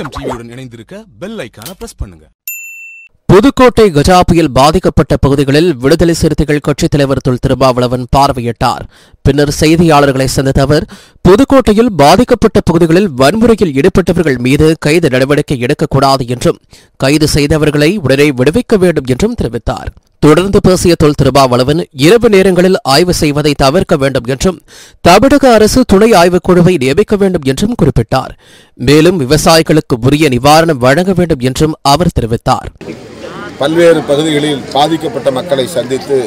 தேசம் டிவியுடன் இணைந்திருக்க பெல் ஐக்கான பிரஸ் பண்ணுங்க. புதுக்கோட்டை கஜா புயல் பாதிக்கப்பட்ட பகுதிகளில் விடுதலை சிறுத்தைகள் கட்சித் தலைவர் தொல் திருமாவளவன் பார்வையிட்டார். பின்னர் செய்தியாளர்களை சந்தித்த அவர் புதுக்கோட்டையில் பாதிக்கப்பட்ட பகுதிகளில் வன்முறையில் ஈடுபட்டவர்கள் மீது கைது நடவடிக்கை எடுக்கக்கூடாது என்றும் கைது செய்தவர்களை உடனே விடுவிக்க வேண்டும் என்றும் தெரிவித்தார். தொடர்ந்து பேசிய தொல் திருமாவளவன் இரவு நேரங்களில் ஆய்வு செய்வதை தவிர்க்க வேண்டும் என்றும் தமிழக அரசு துணை ஆய்வுக் குழுவை நியமிக்க வேண்டும் என்றும் குறிப்பிட்டார். மேலும் விவசாயிகளுக்கு உரிய நிவாரணம் வழங்க வேண்டும் என்றும் அவர் தெரிவித்தார். பல்வேறு பகுதிகளில் பாதிக்கப்பட்ட மக்களை சந்தித்து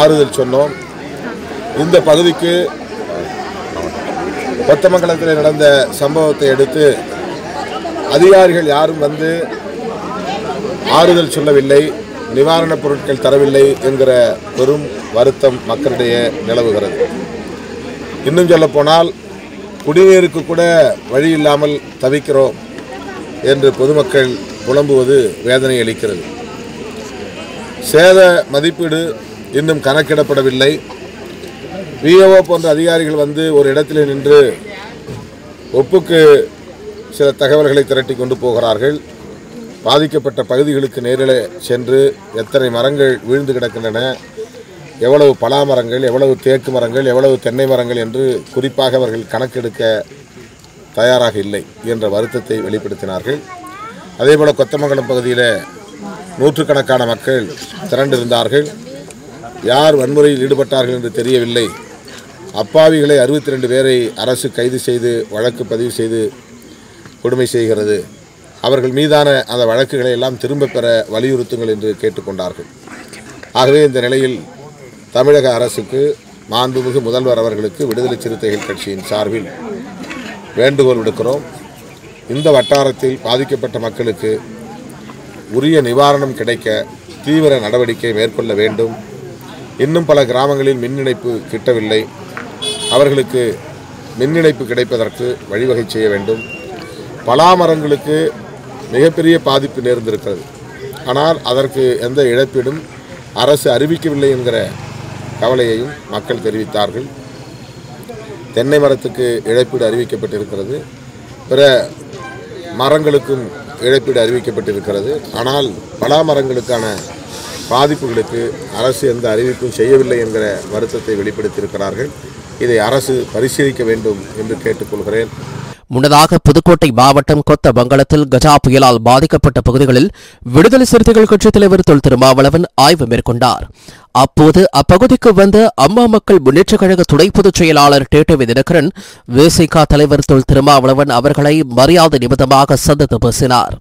ஆறுதல் சொன்னோம். இந்த பகுதிக்கு கொத்தமங்கலத்தில் நடந்த சம்பவத்தை அடுத்து அதிகாரிகள் யாரும் வந்து ஆறுதல் சொல்லவில்லை. நிவாரணப் பொருட்கள் தரவில்லை என்கிற பெரும் வருத்தம் மக்களிடையே நிலவுகிறது. இன்னும் சொல்லப்போனால் குடிநீருக்கு கூட வழி இல்லாமல் தவிக்கிறோம் என்று பொதுமக்கள் புலம்புவது வேதனை அளிக்கிறது. சேத மதிப்பீடு இன்னும் கணக்கிடப்படவில்லை. விஓஓ போன்ற அதிகாரிகள் வந்து ஒரு இடத்திலே நின்று ஒப்புக்கு சில தகவல்களை திரட்டி கொண்டு போகிறார்கள். பாதிக்கப்பட்ட பகுதிகளுக்கு நேரில் சென்று எத்தனை மரங்கள் வீழ்ந்து கிடக்கின்றன எவ்வளவு பலா மரங்கள் எவ்வளவு தேக்கு மரங்கள் எவ்வளவு தென்னை மரங்கள் என்று குறிப்பாக அவர்கள் கணக்கெடுக்க தயாராக இல்லை என்ற வருத்தத்தை வெளிப்படுத்தினார்கள். அதேபோல் கொத்தமங்கலம் பகுதியில் நூற்றுக்கணக்கான மக்கள் திரண்டிருந்தார்கள். யார் வன்முறையில் ஈடுபட்டார்கள் என்று தெரியவில்லை. அப்பாவிகளை அறுபத்தி ரெண்டு பேரை அரசு கைது செய்து வழக்கு பதிவு செய்து கொடுமை செய்கிறது. அவர்கள் மீதான அந்த வழக்குகளை எல்லாம் திரும்பப் பெற வலியுறுத்துங்கள் என்று கேட்டுக்கொண்டார்கள். ஆகவே இந்த நிலையில் தமிழக அரசுக்கு மாண்புமிகு முதல்வர் அவர்களுக்கு விடுதலை சிறுத்தைகள் கட்சியின் சார்பில் வேண்டுகோள் விடுக்கிறோம். இந்த வட்டாரத்தில் பாதிக்கப்பட்ட மக்களுக்கு உரிய நிவாரணம் கிடைக்க தீவிர நடவடிக்கை மேற்கொள்ள வேண்டும். இன்னும் பல கிராமங்களில் மின் இணைப்பு கிட்டவில்லை. அவர்களுக்கு மின் இணைப்பு கிடைப்பதற்கு வழிவகை செய்ய வேண்டும். பலா மரங்களுக்கு மிகப்பெரிய பாதிப்பு நேர்ந்திருக்கிறது. ஆனால் அதற்கு எந்த இழப்பீடும் அரசு அறிவிக்கவில்லை என்கிற கவலையையும் மக்கள் தெரிவித்தார்கள். தென்னை மரத்துக்கு இழப்பீடு அறிவிக்கப்பட்டிருக்கிறது. பிற மரங்களுக்கும் இழப்பீடு அறிவிக்கப்பட்டிருக்கிறது. ஆனால் பலா மரங்களுக்கான பாதிப்புகளுக்கு அரசு எந்த அறிவிப்பும் செய்யவில்லை என்கிற வருத்தத்தை வெளிப்படுத்தியிருக்கிறார்கள். இதை அரசு பரிசீலிக்க வேண்டும் என்று கேட்டுக்கொள்கிறேன். முன்னதாக புதுக்கோட்டை மாவட்டம் கொத்த கொத்தமங்கலத்தில் கஜா புயலால் பாதிக்கப்பட்ட பகுதிகளில் விடுதலை சிறுத்தைகள் கட்சித் தலைவர் தொல் திருமாவளவன் ஆய்வு மேற்கொண்டார். அப்போது அப்பகுதிக்கு வந்த அம்மா மக்கள் முன்னேற்றக் கழக துணை பொதுச் செயலாளர் டேட்டவி தினகரன் விசிகா தலைவர் தொல் திருமாவளவன் அவர்களை மரியாதை நிமித்தமாக சந்தித்து பேசினார்.